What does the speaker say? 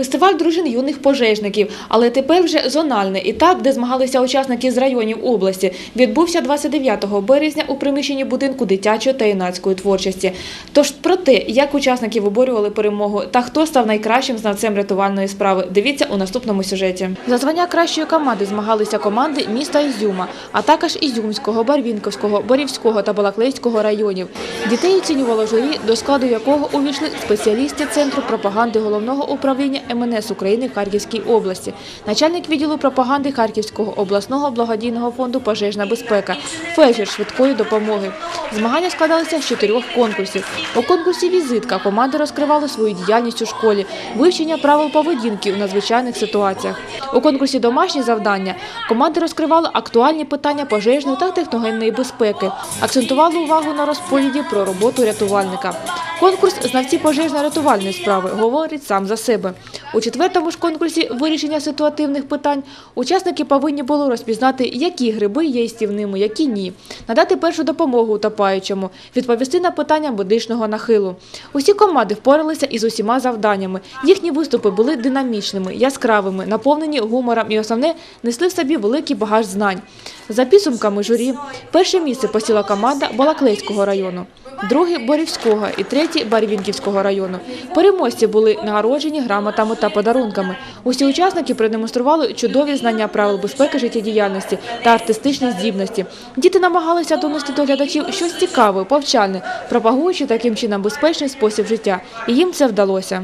Фестиваль дружин юних пожежників, але тепер вже зональний етап, де змагалися учасники з районів області, відбувся 29 березня у приміщенні будинку дитячої та юнацької творчості. Тож про те, як учасники виборювали перемогу та хто став найкращим знавцем рятувальної справи, дивіться у наступному сюжеті. За звання кращої команди змагалися команди міста Ізюма, а також Ізюмського, Барвінковського, Борівського та Балаклейського районів. Дітей оцінювало журі, до складу якого увійшли спеціалісти Центру пропаганди головного управління МНС України в Харківській області, начальник відділу пропаганди Харківського обласного благодійного фонду Пожежна безпека, фельдшер швидкої допомоги. Змагання складалися з чотирьох конкурсів. У конкурсі «Візитка» команди розкривали свою діяльність у школі, вивчення правил поведінки у надзвичайних ситуаціях. У конкурсі «Домашні завдання» команди розкривали актуальні питання пожежної та техногенної безпеки, акцентували увагу на розповіді про роботу рятувальника. Конкурс «Знавці пожежно-рятувальної справи» говорить сам за себе. У четвертому ж конкурсі «Вирішення ситуативних питань» учасники повинні були розпізнати, які гриби є їстівними, які ні, надати першу допомогу утопаючому, відповісти на питання медичного нахилу. Усі команди впоралися із усіма завданнями. Їхні виступи були динамічними, яскравими, наповнені гумором і основне несли в собі великий багаж знань. За підсумками журі, перше місце посіла команда Балаклейського району, друге – Борівського і третє – Барвінківського району. Переможці були нагороджені грамотами та подарунками. Усі учасники продемонстрували чудові знання правил безпеки життєдіяльності та артистичні здібності. Діти намагалися донести до глядачів щось цікаве, повчальне, пропагуючи таким чином безпечний спосіб життя. І їм це вдалося.